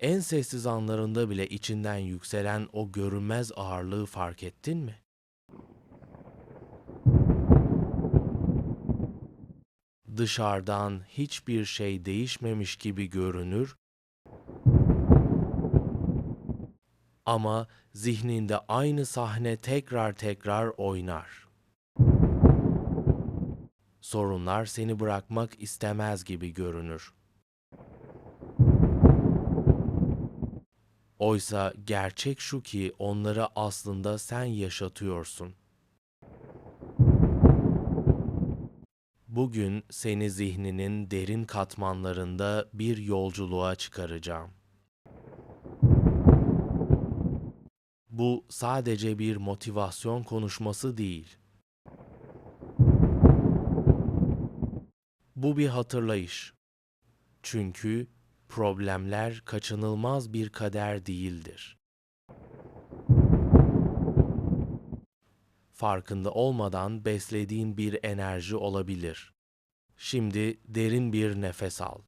En sessiz anlarında bile içinden yükselen o görünmez ağırlığı fark ettin mi? Dışarıdan hiçbir şey değişmemiş gibi görünür ama zihninde aynı sahne tekrar tekrar oynar. Sorunlar seni bırakmak istemez gibi görünür. Oysa gerçek şu ki onları aslında sen yaşatıyorsun. Bugün seni zihninin derin katmanlarında bir yolculuğa çıkaracağım. Bu sadece bir motivasyon konuşması değil. Bu bir hatırlayış. Çünkü problemler kaçınılmaz bir kader değildir. Farkında olmadan beslediğin bir enerji olabilir. Şimdi derin bir nefes al.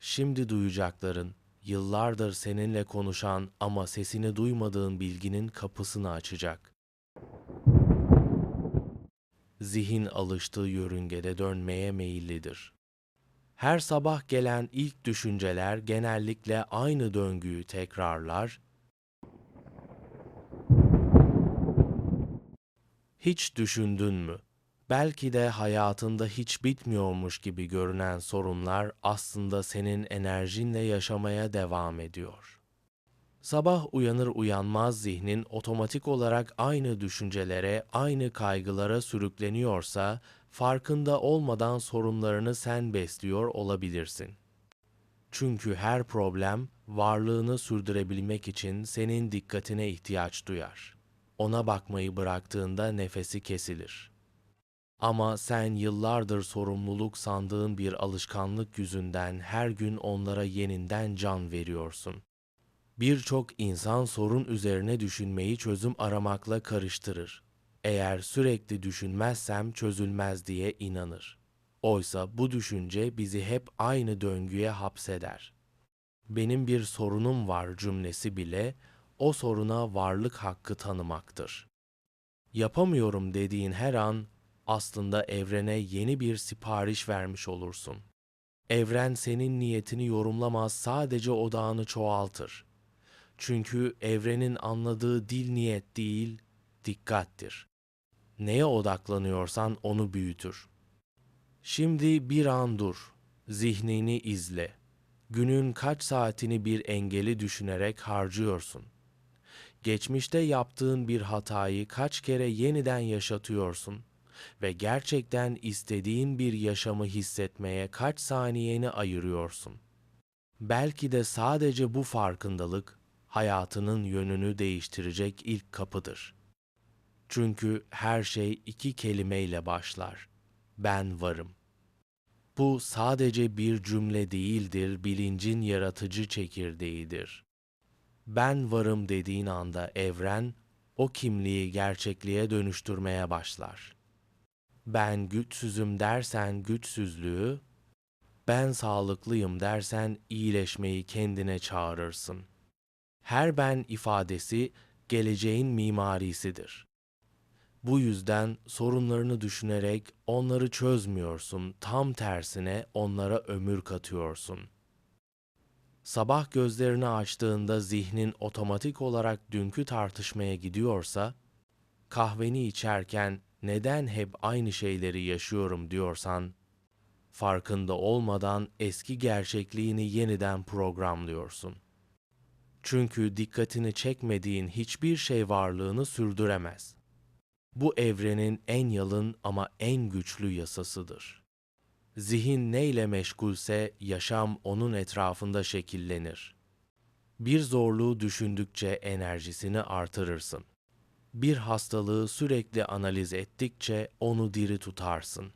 Şimdi duyacakların yıllardır seninle konuşan ama sesini duymadığın bilginin kapısını açacak. Zihin alıştığı yörüngede dönmeye meyillidir. Her sabah gelen ilk düşünceler genellikle aynı döngüyü tekrarlar. Hiç düşündün mü? Belki de hayatında hiç bitmiyormuş gibi görünen sorunlar aslında senin enerjinle yaşamaya devam ediyor. Sabah uyanır uyanmaz zihnin otomatik olarak aynı düşüncelere, aynı kaygılara sürükleniyorsa, farkında olmadan sorunlarını sen besliyor olabilirsin. Çünkü her problem varlığını sürdürebilmek için senin dikkatine ihtiyaç duyar. Ona bakmayı bıraktığında nefesi kesilir. Ama sen yıllardır sorumluluk sandığın bir alışkanlık yüzünden her gün onlara yeniden can veriyorsun. Birçok insan sorun üzerine düşünmeyi çözüm aramakla karıştırır. Eğer sürekli düşünmezsem çözülmez diye inanır. Oysa bu düşünce bizi hep aynı döngüye hapseder. Benim bir sorunum var cümlesi bile o soruna varlık hakkı tanımaktır. Yapamıyorum dediğin her an aslında evrene yeni bir sipariş vermiş olursun. Evren senin niyetini yorumlamaz, sadece odağını çoğaltır. Çünkü evrenin anladığı dil niyet değil, dikkattir. Neye odaklanıyorsan onu büyütür. Şimdi bir an dur, zihnini izle. Günün kaç saatini bir engeli düşünerek harcıyorsun? Geçmişte yaptığın bir hatayı kaç kere yeniden yaşatıyorsun ve gerçekten istediğin bir yaşamı hissetmeye kaç saniyeni ayırıyorsun? Belki de sadece bu farkındalık hayatının yönünü değiştirecek ilk kapıdır. Çünkü her şey iki kelimeyle başlar. Ben varım. Bu sadece bir cümle değildir, bilincin yaratıcı çekirdeğidir. Ben varım dediğin anda evren o kimliği gerçekliğe dönüştürmeye başlar. Ben güçsüzüm dersen güçsüzlüğü, ben sağlıklıyım dersen iyileşmeyi kendine çağırırsın. Her ben ifadesi geleceğin mimarisidir. Bu yüzden sorunlarını düşünerek onları çözmüyorsun, tam tersine onlara ömür katıyorsun. Sabah gözlerini açtığında zihnin otomatik olarak dünkü tartışmaya gidiyorsa, kahveni içerken neden hep aynı şeyleri yaşıyorum diyorsan, farkında olmadan eski gerçekliğini yeniden programlıyorsun. Çünkü dikkatini çekmediğin hiçbir şey varlığını sürdüremez. Bu evrenin en yalın ama en güçlü yasasıdır. Zihin neyle meşgulse yaşam onun etrafında şekillenir. Bir zorluğu düşündükçe enerjisini artırırsın. Bir hastalığı sürekli analiz ettikçe onu diri tutarsın.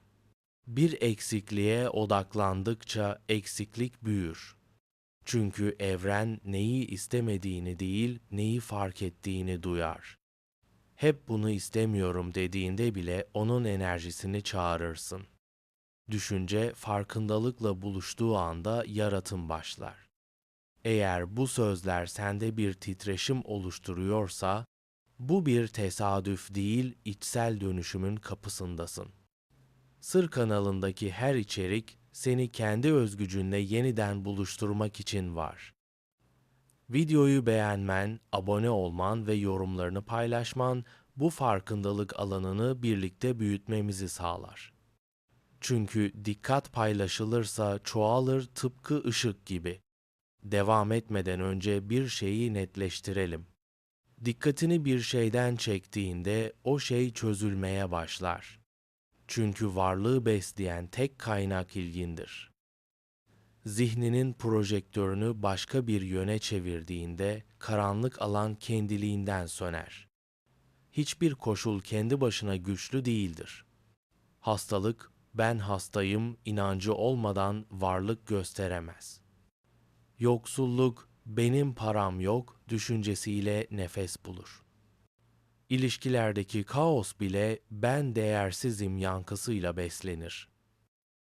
Bir eksikliğe odaklandıkça eksiklik büyür. Çünkü evren neyi istemediğini değil, neyi fark ettiğini duyar. Hep bunu istemiyorum dediğinde bile onun enerjisini çağırırsın. Düşünce farkındalıkla buluştuğu anda yaratım başlar. Eğer bu sözler sende bir titreşim oluşturuyorsa, bu bir tesadüf değil, içsel dönüşümün kapısındasın. Sır kanalındaki her içerik seni kendi özgücünle yeniden buluşturmak için var. Videoyu beğenmen, abone olman ve yorumlarını paylaşman bu farkındalık alanını birlikte büyütmemizi sağlar. Çünkü dikkat paylaşılırsa çoğalır tıpkı ışık gibi. Devam etmeden önce bir şeyi netleştirelim. Dikkatini bir şeyden çektiğinde o şey çözülmeye başlar. Çünkü varlığı besleyen tek kaynak ilgindir. Zihninin projektörünü başka bir yöne çevirdiğinde karanlık alan kendiliğinden söner. Hiçbir koşul kendi başına güçlü değildir. Hastalık, ben hastayım inancı olmadan varlık gösteremez. Yoksulluk, benim param yok düşüncesiyle nefes bulur. İlişkilerdeki kaos bile ben değersizim yankısıyla beslenir.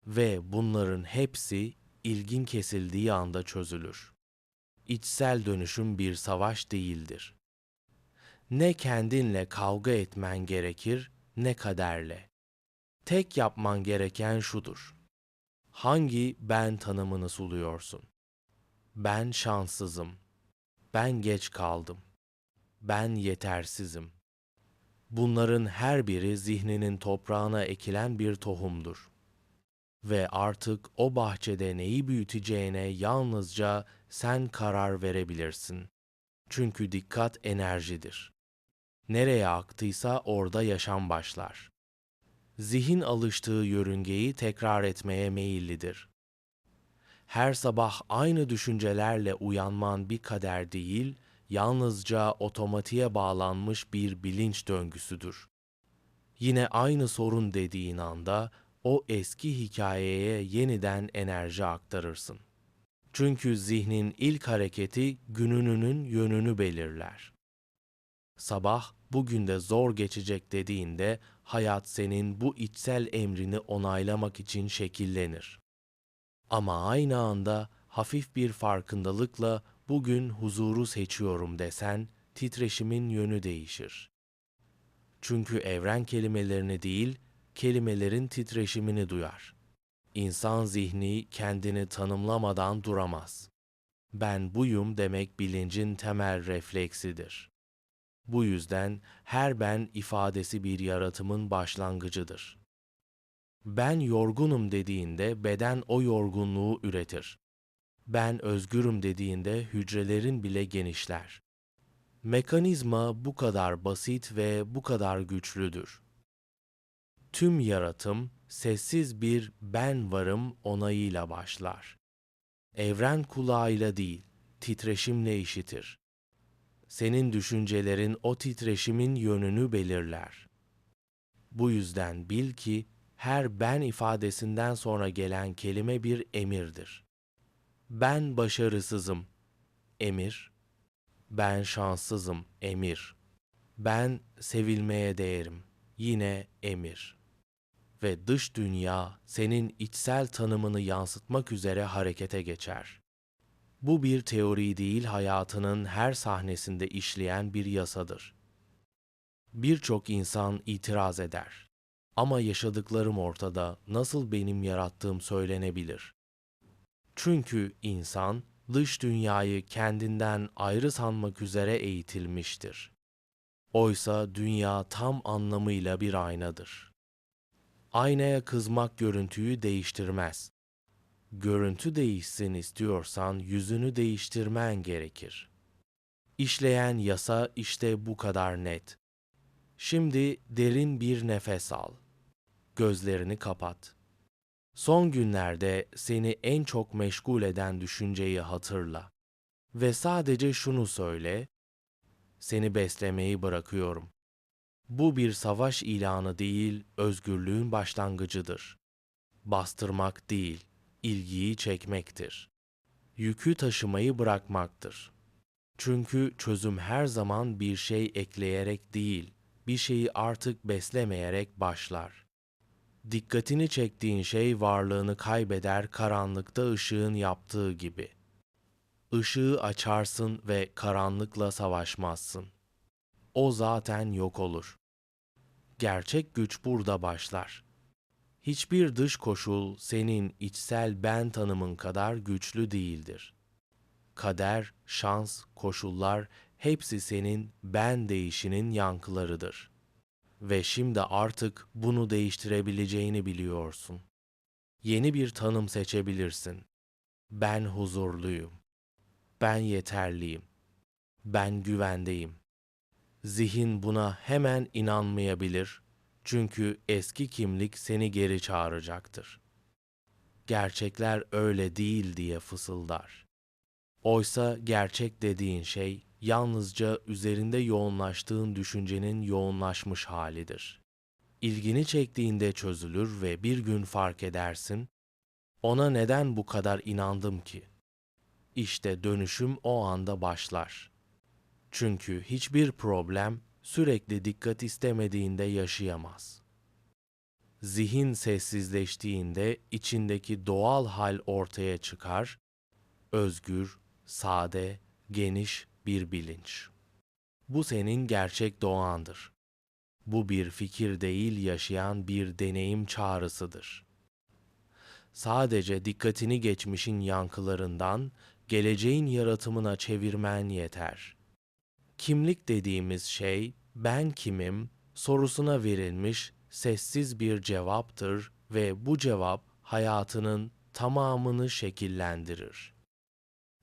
Ve bunların hepsi ilgin kesildiği anda çözülür. İçsel dönüşüm bir savaş değildir. Ne kendinle kavga etmen gerekir ne kaderle. Tek yapman gereken şudur. Hangi ben tanımını suluyorsun? Ben şanssızım. Ben geç kaldım. Ben yetersizim. Bunların her biri zihninin toprağına ekilen bir tohumdur. Ve artık o bahçede neyi büyüteceğine yalnızca sen karar verebilirsin. Çünkü dikkat enerjidir. Nereye aktıysa orada yaşam başlar. Zihin alıştığı yörüngeyi tekrar etmeye meyillidir. Her sabah aynı düşüncelerle uyanman bir kader değil, yalnızca otomatiğe bağlanmış bir bilinç döngüsüdür. Yine aynı sorun dediğin anda o eski hikayeye yeniden enerji aktarırsın. Çünkü zihnin ilk hareketi günününün yönünü belirler. Sabah bugün de zor geçecek dediğinde hayat senin bu içsel emrini onaylamak için şekillenir. Ama aynı anda hafif bir farkındalıkla bugün huzuru seçiyorum desen titreşimin yönü değişir. Çünkü evren kelimelerini değil, kelimelerin titreşimini duyar. İnsan zihni kendini tanımlamadan duramaz. Ben buyum demek bilincin temel refleksidir. Bu yüzden her ben ifadesi bir yaratımın başlangıcıdır. Ben yorgunum dediğinde beden o yorgunluğu üretir. Ben özgürüm dediğinde hücrelerin bile genişler. Mekanizma bu kadar basit ve bu kadar güçlüdür. Tüm yaratım sessiz bir ben varım onayıyla başlar. Evren kulağıyla değil, titreşimle işitir. Senin düşüncelerin o titreşimin yönünü belirler. Bu yüzden bil ki her ben ifadesinden sonra gelen kelime bir emirdir. Ben başarısızım. Emir. Ben şanssızım. Emir. Ben sevilmeye değerim. Yine emir. Ve dış dünya senin içsel tanımını yansıtmak üzere harekete geçer. Bu bir teori değil hayatının her sahnesinde işleyen bir yasadır. Birçok insan itiraz eder. Ama yaşadıklarım ortada nasıl benim yarattığım söylenebilir. Çünkü insan dış dünyayı kendinden ayrı sanmak üzere eğitilmiştir. Oysa dünya tam anlamıyla bir aynadır. Aynaya kızmak görüntüyü değiştirmez. Görüntü değişsin istiyorsan yüzünü değiştirmen gerekir. İşleyen yasa işte bu kadar net. Şimdi derin bir nefes al. Gözlerini kapat. Son günlerde seni en çok meşgul eden düşünceyi hatırla ve sadece şunu söyle: Seni beslemeyi bırakıyorum. Bu bir savaş ilanı değil, özgürlüğün başlangıcıdır. Bastırmak değil, ilgiyi çekmektir. Yükü taşımayı bırakmaktır. Çünkü çözüm her zaman bir şey ekleyerek değil, bir şeyi artık beslemeyerek başlar. Dikkatini çektiğin şey varlığını kaybeder karanlıkta ışığın yaptığı gibi. Işığı açarsın ve karanlıkla savaşmazsın. O zaten yok olur. Gerçek güç burada başlar. Hiçbir dış koşul senin içsel ben tanımın kadar güçlü değildir. Kader, şans, koşullar hepsi senin ben değişinin yankılarıdır. Ve şimdi artık bunu değiştirebileceğini biliyorsun. Yeni bir tanım seçebilirsin. Ben huzurluyum. Ben yeterliyim. Ben güvendeyim. Zihin buna hemen inanmayabilir çünkü eski kimlik seni geri çağıracaktır. Gerçekler öyle değil diye fısıldar. Oysa gerçek dediğin şey yalnızca üzerinde yoğunlaştığın düşüncenin yoğunlaşmış halidir. İlgini çektiğinde çözülür ve bir gün fark edersin, ona neden bu kadar inandım ki? İşte dönüşüm o anda başlar. Çünkü hiçbir problem sürekli dikkat istemediğinde yaşayamaz. Zihin sessizleştiğinde içindeki doğal hal ortaya çıkar, özgür, sade, geniş bir bilinç. Bu senin gerçek doğandır. Bu bir fikir değil yaşayan bir deneyim çağrısıdır. Sadece dikkatini geçmişin yankılarından geleceğin yaratımına çevirmen yeter. Kimlik dediğimiz şey ben kimim sorusuna verilmiş sessiz bir cevaptır ve bu cevap hayatının tamamını şekillendirir.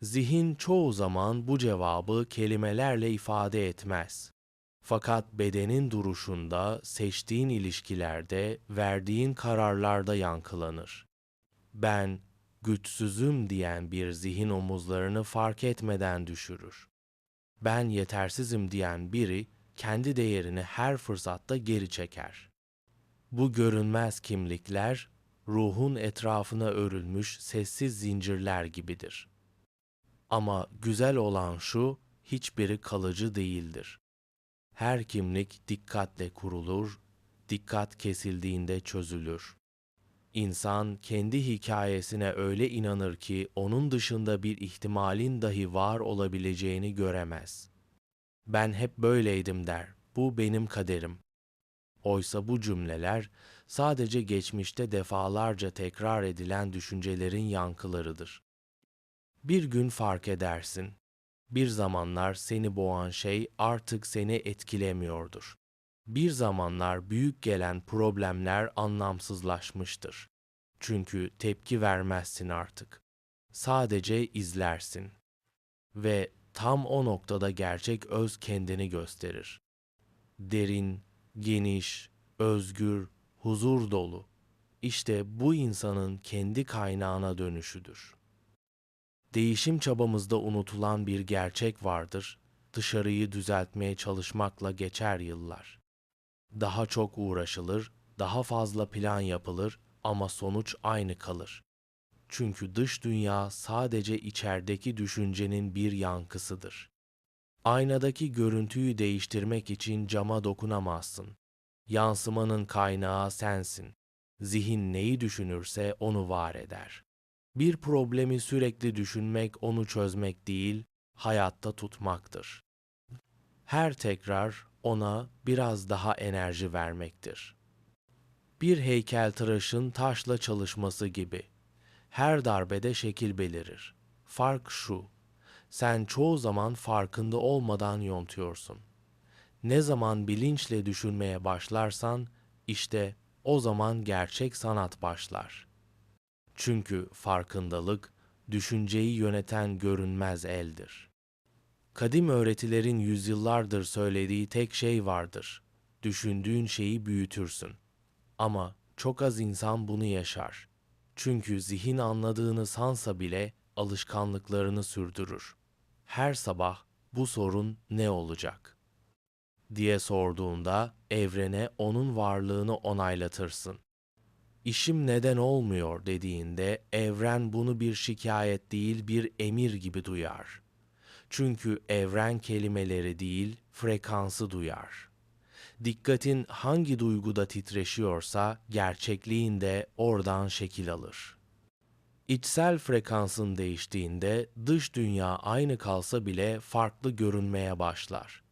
Zihin çoğu zaman bu cevabı kelimelerle ifade etmez. Fakat bedenin duruşunda, seçtiğin ilişkilerde, verdiğin kararlarda yankılanır. Ben güçsüzüm diyen bir zihin omuzlarını fark etmeden düşürür. Ben yetersizim diyen biri kendi değerini her fırsatta geri çeker. Bu görünmez kimlikler ruhun etrafına örülmüş sessiz zincirler gibidir. Ama güzel olan şu, hiçbiri kalıcı değildir. Her kimlik dikkatle kurulur, dikkat kesildiğinde çözülür. İnsan kendi hikayesine öyle inanır ki onun dışında bir ihtimalin dahi var olabileceğini göremez. Ben hep böyleydim der. Bu benim kaderim. Oysa bu cümleler sadece geçmişte defalarca tekrar edilen düşüncelerin yankılarıdır. Bir gün fark edersin. Bir zamanlar seni boğan şey artık seni etkilemiyordur. Bir zamanlar büyük gelen problemler anlamsızlaşmıştır. Çünkü tepki vermezsin artık. Sadece izlersin. Ve tam o noktada gerçek öz kendini gösterir. Derin, geniş, özgür, huzur dolu. İşte bu insanın kendi kaynağına dönüşüdür. Değişim çabamızda unutulan bir gerçek vardır. Dışarıyı düzeltmeye çalışmakla geçer yıllar. Daha çok uğraşılır, daha fazla plan yapılır ama sonuç aynı kalır. Çünkü dış dünya sadece içerideki düşüncenin bir yankısıdır. Aynadaki görüntüyü değiştirmek için cama dokunamazsın. Yansımanın kaynağı sensin. Zihin neyi düşünürse onu var eder. Bir problemi sürekli düşünmek onu çözmek değil, hayatta tutmaktır. Her tekrar ona biraz daha enerji vermektir. Bir heykeltıraşın taşla çalışması gibi. Her darbede şekil belirir. Fark şu, sen çoğu zaman farkında olmadan yontuyorsun. Ne zaman bilinçle düşünmeye başlarsan, işte o zaman gerçek sanat başlar. Çünkü farkındalık, düşünceyi yöneten görünmez eldir. Kadim öğretilerin yüzyıllardır söylediği tek şey vardır. Düşündüğün şeyi büyütürsün. Ama çok az insan bunu yaşar. Çünkü zihin anladığını sansa bile alışkanlıklarını sürdürür. Her sabah bu sorun ne olacak? diye sorduğunda evrene onun varlığını onaylatırsın. İşim neden olmuyor dediğinde evren bunu bir şikayet değil bir emir gibi duyar. Çünkü evren kelimeleri değil frekansı duyar. Dikkatin hangi duyguda titreşiyorsa gerçekliğin de oradan şekil alır. İçsel frekansın değiştiğinde dış dünya aynı kalsa bile farklı görünmeye başlar.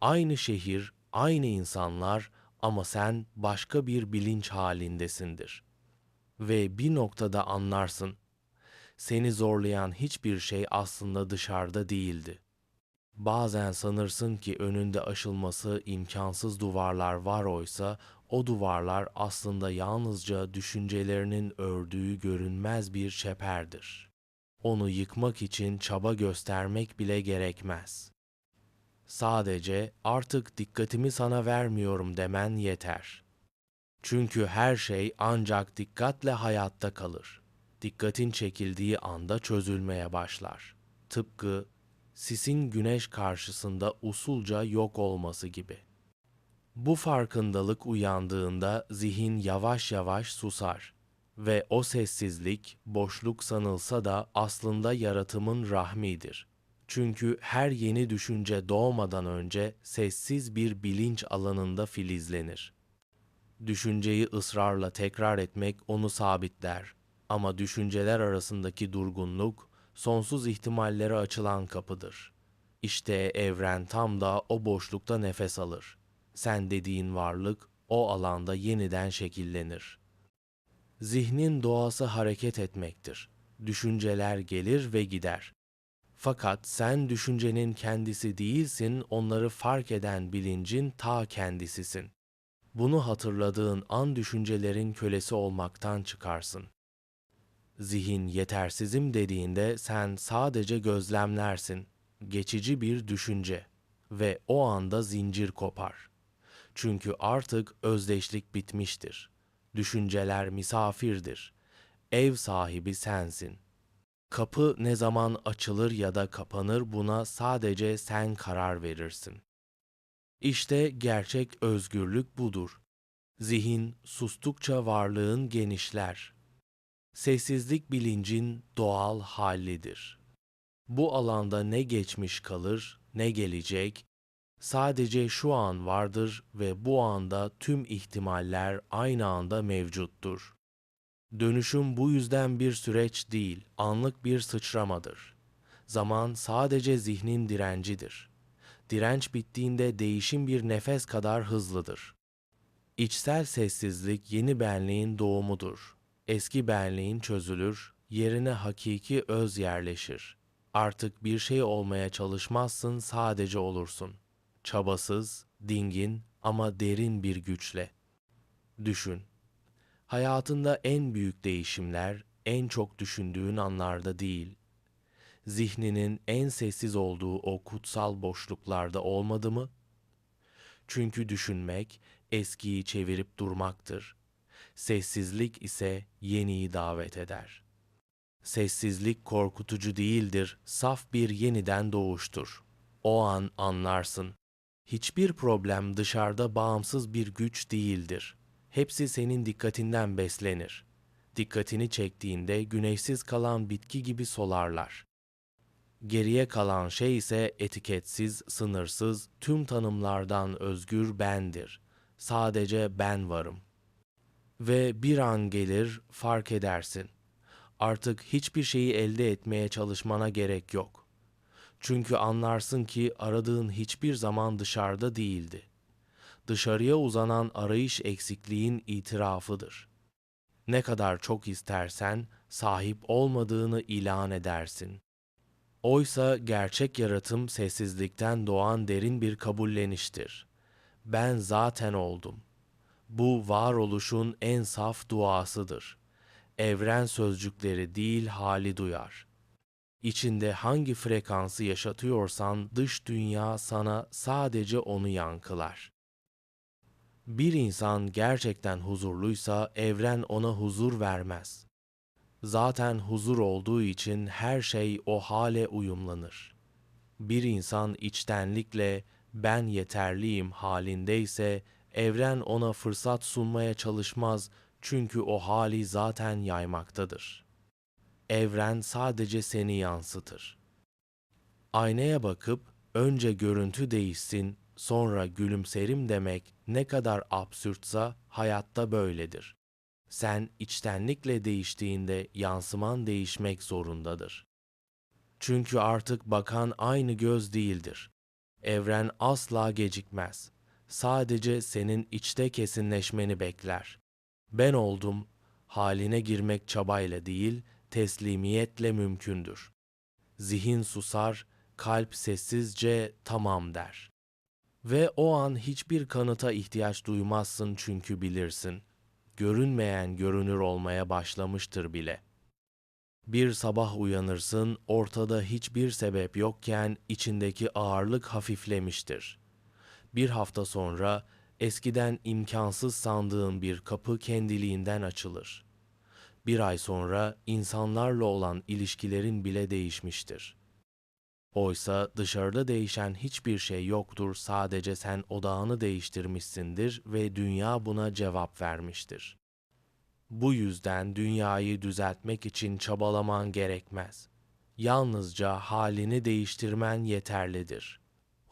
Aynı şehir, aynı insanlar ama sen başka bir bilinç halindesindir. Ve bir noktada anlarsın. Seni zorlayan hiçbir şey aslında dışarıda değildi. Bazen sanırsın ki önünde aşılması imkansız duvarlar var oysa o duvarlar aslında yalnızca düşüncelerinin ördüğü görünmez bir çeperdir. Onu yıkmak için çaba göstermek bile gerekmez. Sadece artık dikkatimi sana vermiyorum demen yeter. Çünkü her şey ancak dikkatle hayatta kalır. Dikkatin çekildiği anda çözülmeye başlar. Tıpkı sisin güneş karşısında usulca yok olması gibi. Bu farkındalık uyandığında zihin yavaş yavaş susar ve o sessizlik boşluk sanılsa da aslında yaratımın rahmidir. Çünkü her yeni düşünce doğmadan önce sessiz bir bilinç alanında filizlenir. Düşünceyi ısrarla tekrar etmek onu sabitler ama düşünceler arasındaki durgunluk sonsuz ihtimallere açılan kapıdır. İşte evren tam da o boşlukta nefes alır. Sen dediğin varlık o alanda yeniden şekillenir. Zihnin doğası hareket etmektir. Düşünceler gelir ve gider. Fakat sen düşüncenin kendisi değilsin, onları fark eden bilincin ta kendisisin. Bunu hatırladığın an düşüncelerin kölesi olmaktan çıkarsın. Zihin yetersizim dediğinde sen sadece gözlemlersin, geçici bir düşünce ve o anda zincir kopar. Çünkü artık özdeşlik bitmiştir. Düşünceler misafirdir. Ev sahibi sensin. Kapı ne zaman açılır ya da kapanır buna sadece sen karar verirsin. İşte gerçek özgürlük budur. Zihin sustukça varlığın genişler. Sessizlik bilincin doğal hallidir. Bu alanda ne geçmiş kalır, ne gelecek, sadece şu an vardır ve bu anda tüm ihtimaller aynı anda mevcuttur. Dönüşüm bu yüzden bir süreç değil, anlık bir sıçramadır. Zaman sadece zihnin direncidir. Direnç bittiğinde değişim bir nefes kadar hızlıdır. İçsel sessizlik yeni benliğin doğumudur. Eski benliğin çözülür, yerine hakiki öz yerleşir. Artık bir şey olmaya çalışmazsın, sadece olursun. Çabasız, dingin ama derin bir güçle. Düşün. Hayatında en büyük değişimler en çok düşündüğün anlarda değil, zihninin en sessiz olduğu o kutsal boşluklarda olmadı mı? Çünkü düşünmek eskiyi çevirip durmaktır. Sessizlik ise yeniyi davet eder. Sessizlik korkutucu değildir, saf bir yeniden doğuştur. O an anlarsın. Hiçbir problem dışarıda bağımsız bir güç değildir. Hepsi senin dikkatinden beslenir. Dikkatini çektiğinde güneşsiz kalan bitki gibi solarlar. Geriye kalan şey ise etiketsiz, sınırsız, tüm tanımlardan özgür bendir. Sadece ben varım. Ve bir an gelir fark edersin. Artık hiçbir şeyi elde etmeye çalışmana gerek yok. Çünkü anlarsın ki aradığın hiçbir zaman dışarıda değildi. Dışarıya uzanan arayış eksikliğin itirafıdır. Ne kadar çok istersen sahip olmadığını ilan edersin. Oysa gerçek yaratım sessizlikten doğan derin bir kabulleniştir. Ben zaten oldum. Bu varoluşun en saf duasıdır. Evren sözcükleri değil hali duyar. İçinde hangi frekansı yaşatıyorsan dış dünya sana sadece onu yankılar. Bir insan gerçekten huzurluysa evren ona huzur vermez. Zaten huzur olduğu için her şey o hale uyumlanır. Bir insan içtenlikle ben yeterliyim halindeyse evren ona fırsat sunmaya çalışmaz çünkü o hali zaten yaymaktadır. Evren sadece seni yansıtır. Aynaya bakıp önce görüntü değişsin, sonra gülümserim demek ne kadar absürtsa hayatta böyledir. Sen içtenlikle değiştiğinde yansıman değişmek zorundadır. Çünkü artık bakan aynı göz değildir. Evren asla gecikmez. Sadece senin içte kesinleşmeni bekler. Ben oldum, haline girmek çabayla değil, teslimiyetle mümkündür. Zihin susar, kalp sessizce tamam der. Ve o an hiçbir kanıta ihtiyaç duymazsın çünkü bilirsin. Görünmeyen görünür olmaya başlamıştır bile. Bir sabah uyanırsın, ortada hiçbir sebep yokken içindeki ağırlık hafiflemiştir. Bir hafta sonra eskiden imkansız sandığın bir kapı kendiliğinden açılır. Bir ay sonra insanlarla olan ilişkilerin bile değişmiştir. Oysa dışarıda değişen hiçbir şey yoktur, sadece sen odağını değiştirmişsindir ve dünya buna cevap vermiştir. Bu yüzden dünyayı düzeltmek için çabalaman gerekmez. Yalnızca halini değiştirmen yeterlidir.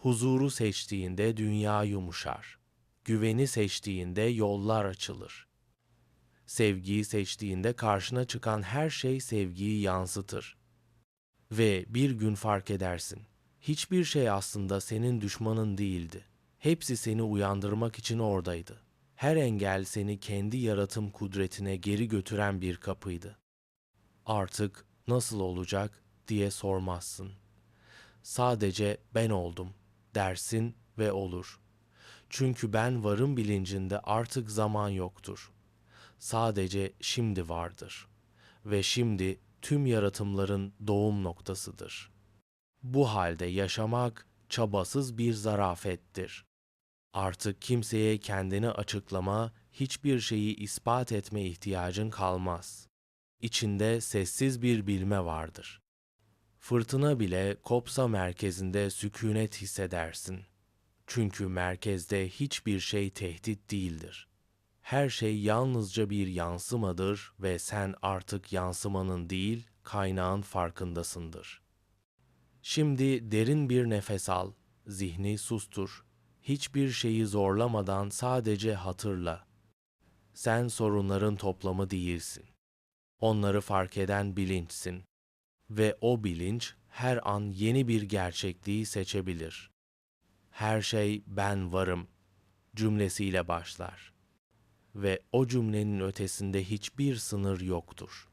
Huzuru seçtiğinde dünya yumuşar. Güveni seçtiğinde yollar açılır. Sevgiyi seçtiğinde karşına çıkan her şey sevgiyi yansıtır. Ve bir gün fark edersin. Hiçbir şey aslında senin düşmanın değildi. Hepsi seni uyandırmak için oradaydı. Her engel seni kendi yaratım kudretine geri götüren bir kapıydı. Artık nasıl olacak diye sormazsın. Sadece ben oldum dersin ve olur. Çünkü ben varım bilincinde artık zaman yoktur. Sadece şimdi vardır. Ve şimdi tüm yaratımların doğum noktasıdır. Bu halde yaşamak çabasız bir zarafettir. Artık kimseye kendini açıklama, hiçbir şeyi ispat etme ihtiyacın kalmaz. İçinde sessiz bir bilme vardır. Fırtına bile kopsa merkezinde sükunet hissedersin. Çünkü merkezde hiçbir şey tehdit değildir. Her şey yalnızca bir yansımadır ve sen artık yansımanın değil, kaynağın farkındasındır. Şimdi derin bir nefes al, zihni sustur. Hiçbir şeyi zorlamadan sadece hatırla. Sen sorunların toplamı değilsin. Onları fark eden bilinçsin ve o bilinç her an yeni bir gerçekliği seçebilir. Her şey ben varım cümlesiyle başlar ve o cümlenin ötesinde hiçbir sınır yoktur.